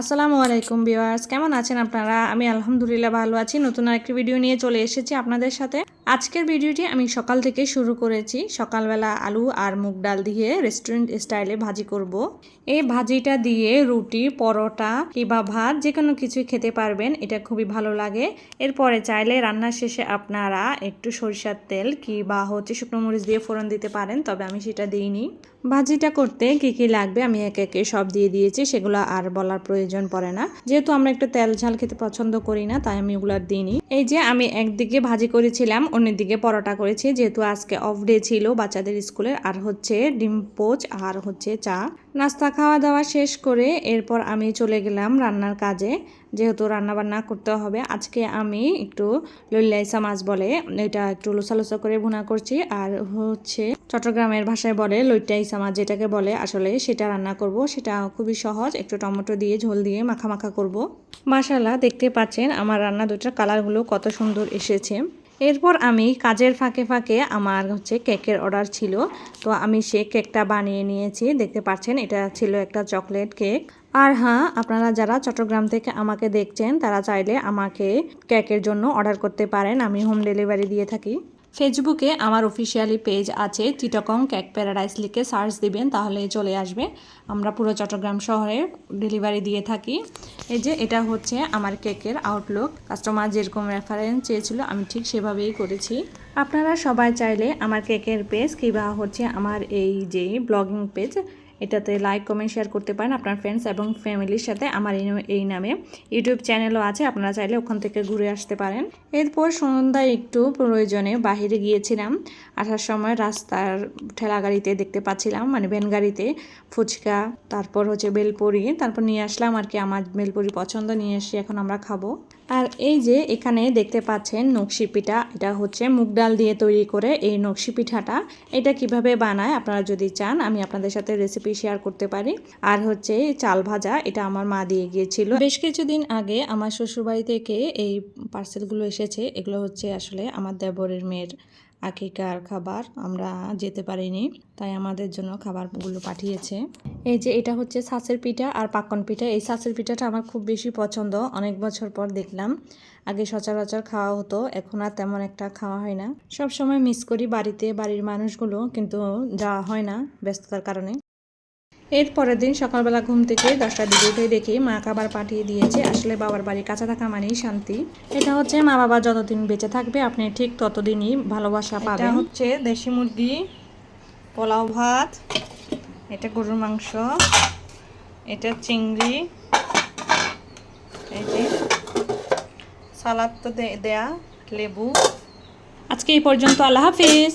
আসসালামু আলাইকুম ভিউয়ার্স, কেমন আছেন আপনারা? আমি আলহামদুলিল্লাহ ভালো আছি। নতুন আরেকটি ভিডিও নিয়ে চলে এসেছি আপনাদের সাথে। আজকের ভিডিওটি আমি সকাল থেকে শুরু করেছি। সকালবেলা আলু আর মুগ ডাল দিয়ে রেস্টুরেন্ট স্টাইলে ভাজি করব। এই ভাজিটা দিয়ে রুটি, পরোটা কিংবা ভাত যে কোনো কিছুই খেতে পারবেন, এটা খুবই ভালো লাগে। এরপরে চাইলে রান্নার শেষে আপনারা একটু সরিষার তেল কিংবা হচ্ছে শুকনো মরিচ দিয়ে ফোড়ন দিতে পারেন, তবে আমি সেটা দিইনি। ভাজিটা করতে কি কি লাগবে আমি একে একে সব দিয়ে দিয়েছি, সেগুলো আর বলার প্রয়োজন পড়ে না। যেহেতু আমরা একটু তেল ঝাল খেতে পছন্দ করি না, তাই আমি ওগুলো দিইনি। এই যে আমি একদিকে ভাজি করেছিলাম, অন্যদিকে পরোটা করেছি। যেহেতু আজকে অফ ডে ছিল বাচ্চাদের স্কুলের, আর হচ্ছে ডিম পোচ, আর হচ্ছে চা। নাস্তা খাওয়া দাওয়া শেষ করে এরপর আমি চলে গেলাম রান্নার কাজে। যেহেতু রান্না বান্না করতে হবে, আজকে আমি একটু লইলাইসা মাছ বলে, এটা একটু লোসা লোসা করে ভুনা করছি। আর হচ্ছে চট্টগ্রামের ভাষায় বলে লইটাইসা মাছ, যেটাকে বলে, আসলে সেটা রান্না করব। সেটা খুবই সহজ, একটু টমেটো দিয়ে, ঝোল দিয়ে মাখা মাখা করব। মাশাল্লাহ দেখতে পাচ্ছেন আমার রান্না দুটার কালারগুলো কত সুন্দর এসেছে। এরপর আমি কাজের ফাঁকে ফাঁকে আমার হচ্ছে কেকের অর্ডার ছিল। তো আমি সে কেকটা বানিয়ে নিয়েছি। দেখতে পাচ্ছেন, এটা ছিল একটা চকলেট কেক আর হ্যাঁ আপনারা যারা চট্টগ্রাম থেকে আমাকে দেখছেন, তারা চাইলে আমাকে কেকের জন্য অর্ডার করতে পারেন। আমি হোম ডেলিভারি দিয়ে থাকি। ফেসবুকে আমার অফিসিয়ালি পেজ আছে চিটকং কেক প্যারাডাইস লিখে সার্চ দিবেন, তাহলে চলে আসবে। আমরা পুরো চট্টগ্রাম শহরে ডেলিভারি দিয়ে থাকি। এই যে এটা হচ্ছে আমার কেকের আউটলুক কাস্টমার যেরকম রেফারেন্স চেয়েছিল, আমি ঠিক সেভাবেই করেছি। আপনারা সবাই চাইলে আমার কেকের পেজ কিংবা হচ্ছে আমার এই যে ব্লগিং পেজ এটাতে লাইক কমেন্ট শেয়ার করতে পারেন আপনার ফ্রেন্ডস এবং ফ্যামিলির সাথে আমার এই নামে ইউটিউব চ্যানেলও আছে, আপনারা চাইলে ওখান থেকে ঘুরে আসতে পারেন। এরপর সন্ধ্যায় একটু প্রয়োজনে বাহিরে গিয়েছিলাম। আসার সময় রাস্তার ঠেলা গাড়িতে দেখতে পাচ্ছিলাম মানে ভ্যান গাড়িতে ফুচকা, তারপর হচ্ছে বেলপুরি, তারপর নিয়ে আসলাম আর কি আমার বেলপুরি পছন্দ, নিয়ে এসে এখন আমরা খাব। আর এই যে এখানে দেখতে পাচ্ছেন নকশি পিঠা, এটা হচ্ছে মুগ ডাল দিয়ে তৈরি করে এই নকশি পিঠাটা। এটা কীভাবে বানায় আপনারা যদি চান, আমি আপনাদের সাথে রেসিপি শেয়ার করতে পারি। আর হচ্ছে চাল ভাজা, এটা আমার মা দিয়ে গিয়েছিল। বেশ কিছুদিন আগে আমার শ্বশুরবাড়ি থেকে এই পার্সেলগুলো এসেছে। এগুলো হচ্ছে আসলে আমার দেবরের মেয়ের আকিকার খাবার। আমরা যেতে পারিনি, তাই আমাদের জন্য খাবারগুলো পাঠিয়েছে। এই যে এটা হচ্ছে সাসের পিঠা আর পাকন পিঠা। এই সাসের পিঠাটা আমার খুব বেশি পছন্দ। অনেক বছর পর দেখলাম। আগে সচরাচর খাওয়া হতো, এখন আর তেমন একটা খাওয়া হয় না। সব সময় মিস করি বাড়িতে বাড়ির মানুষগুলো, কিন্তু যাওয়া হয় না ব্যস্ততার কারণে। এর পরের দিন সকালবেলা ঘুম থেকে দশটার দিকে উঠে দেখি মা খাবার পাঠিয়ে দিয়েছে। আসলে বাবার বাড়ি কাছে থাকা মানেই শান্তি। এটা হচ্ছে মা বাবা যতদিন বেঁচে থাকবে আপনি ঠিক ততদিনই ভালোবাসা পাবেন। হচ্ছে দেশি মুরগি পোলাও ভাত এটা গরুর মাংস এটা চিংড়ি এই যে সালাদ তো দেয়া লেবু। আজকে এই পর্যন্ত আল্লাহ হাফিজ।